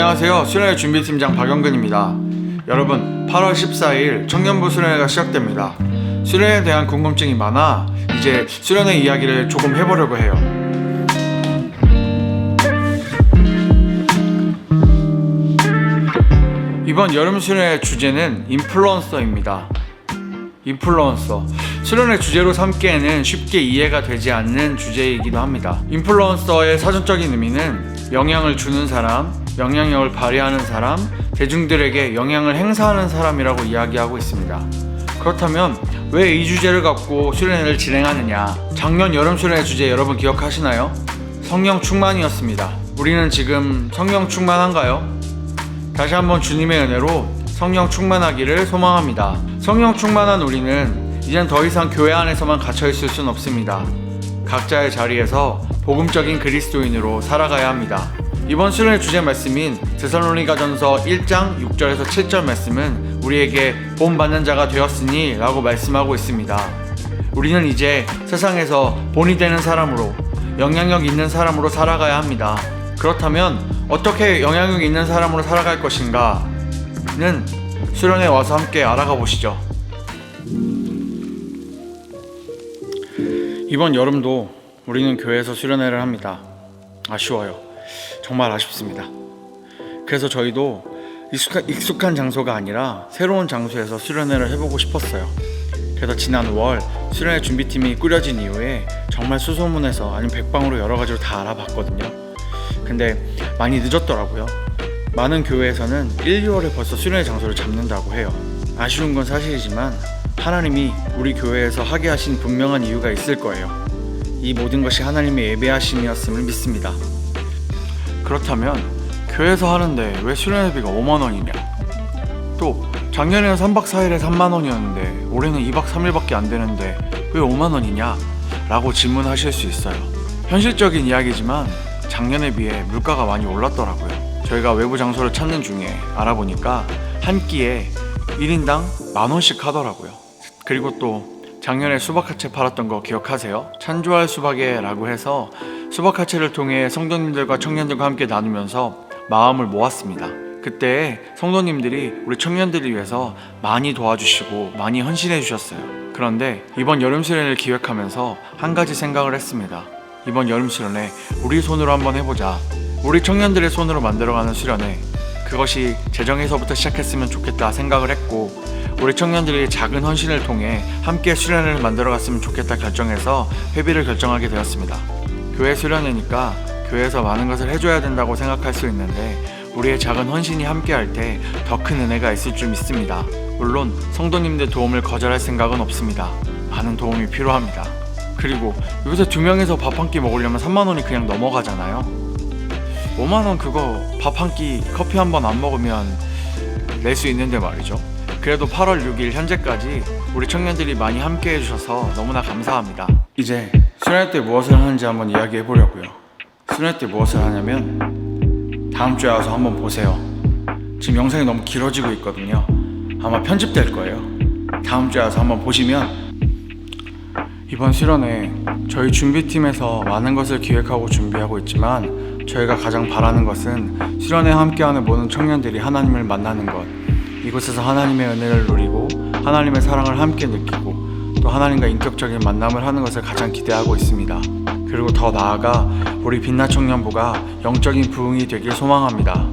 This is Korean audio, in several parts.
안녕하세요. 수련회 준비팀장 박영근입니다. 여러분, 8월 14일 청년부 수련회가 시작됩니다. 수련회에 대한 궁금증이 많아 이제 수련회 이야기를 조금 해보려고 해요. 이번 여름 수련회 주제는 인플루언서입니다. 인플루언서. 수련회 주제로 삼기에는 쉽게 이해가 되지 않는 주제이기도 합니다. 인플루언서의 사전적인 의미는 영향을 주는 사람, 영향력을 발휘하는 사람, 대중들에게 영향을 행사하는 사람이라고 이야기하고 있습니다. 그렇다면 왜 이 주제를 갖고 수련회를 진행하느냐? 작년 여름 수련회 주제 여러분 기억하시나요? 성령 충만이었습니다. 우리는 지금 성령 충만한가요? 다시 한번 주님의 은혜로 성령 충만하기를 소망합니다. 성령 충만한 우리는 이젠 더 이상 교회 안에서만 갇혀 있을 순 없습니다. 각자의 자리에서 복음적인 그리스도인으로 살아가야 합니다. 이번 수련의 주제 말씀인 데살로니가전서 1장 6절에서 7절 말씀은 우리에게 본 받는 자가 되었으니 라고 말씀하고 있습니다. 우리는 이제 세상에서 본이 되는 사람으로 영향력 있는 사람으로 살아가야 합니다. 그렇다면 어떻게 영향력 있는 사람으로 살아갈 것인가는 수련회 와서 함께 알아가 보시죠. 이번 여름도 우리는 교회에서 수련회를 합니다. 아쉬워요. 정말 아쉽습니다. 그래서 저희도 익숙한, 익숙한 장소가 아니라 새로운 장소에서 수련회를 해보고 싶었어요. 그래서 지난 5월 수련회 준비팀이 꾸려진 이후에 정말 수소문해서 아니면 백방으로 여러 가지로 다 알아봤거든요. 근데 많이 늦었더라고요. 많은 교회에서는 1, 2월에 벌써 수련회 장소를 잡는다고 해요. 아쉬운 건 사실이지만 하나님이 우리 교회에서 하게 하신 분명한 이유가 있을 거예요. 이 모든 것이 하나님의 예배하심이었음을 믿습니다. 그렇다면 교회에서 하는데 왜 수련회비가 5만 원이냐? 또 작년에는 3박 4일에 3만 원이었는데 올해는 2박 3일밖에 안 되는데 왜 5만 원이냐? 라고 질문하실 수 있어요. 현실적인 이야기지만 작년에 비해 물가가 많이 올랐더라고요. 저희가 외부 장소를 찾는 중에 알아보니까 한 끼에 1인당 만 원씩 하더라고요. 그리고 또 작년에 수박화채 팔았던 거 기억하세요? 찬조할 수박에 라고 해서 수박 화채를 통해 성도님들과 청년들과 함께 나누면서 마음을 모았습니다. 그때 성도님들이 우리 청년들을 위해서 많이 도와주시고 많이 헌신해 주셨어요. 그런데 이번 여름 수련을 기획하면서 한 가지 생각을 했습니다. 이번 여름 수련회 우리 손으로 한번 해보자. 우리 청년들의 손으로 만들어가는 수련회 그것이 재정에서부터 시작했으면 좋겠다 생각을 했고 우리 청년들이 작은 헌신을 통해 함께 수련회를 만들어갔으면 좋겠다 결정해서 회비를 결정하게 되었습니다. 교회 수련회니까 교회에서 많은 것을 해줘야 된다고 생각할 수 있는데 우리의 작은 헌신이 함께할 때 더 큰 은혜가 있을 줄 믿습니다. 물론 성도님들 도움을 거절할 생각은 없습니다. 많은 도움이 필요합니다. 그리고 요새 두 명이서 밥 한 끼 먹으려면 3만 원이 그냥 넘어가잖아요. 5만 원 그거 밥 한 끼 커피 한 번 안 먹으면 낼 수 있는데 말이죠. 그래도 8월 6일 현재까지 우리 청년들이 많이 함께 해주셔서 너무나 감사합니다. 이제 수련회 때 무엇을 하는지 한번 이야기해 보려고요. 수련회 때 무엇을 하냐면 다음 주에 와서 한번 보세요. 지금 영상이 너무 길어지고 있거든요. 아마 편집될 거예요. 다음 주에 와서 한번 보시면 이번 수련회 저희 준비팀에서 많은 것을 기획하고 준비하고 있지만 저희가 가장 바라는 것은 수련회 함께하는 모든 청년들이 하나님을 만나는 것 이곳에서 하나님의 은혜를 누리고 하나님의 사랑을 함께 느끼고 또 하나님과 인격적인 만남을 하는 것을 가장 기대하고 있습니다. 그리고 더 나아가 우리 빛나 청년부가 영적인 부흥이 되길 소망합니다.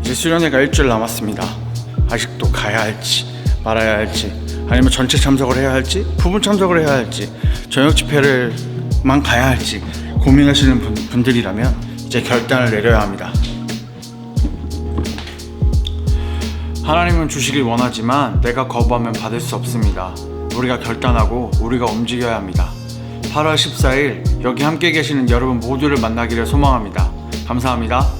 이제 수련회가 일주일 남았습니다. 아직도 가야 할지 말아야 할지 아니면 전체 참석을 해야 할지 부분 참석을 해야 할지 저녁 집회를만 가야 할지 고민하시는 분, 분들이라면 이제 결단을 내려야 합니다. 하나님은 주시길 원하지만 내가 거부하면 받을 수 없습니다. 우리가 결단하고 우리가 움직여야 합니다. 8월 14일 여기 함께 계시는 여러분 모두를 만나기를 소망합니다. 감사합니다.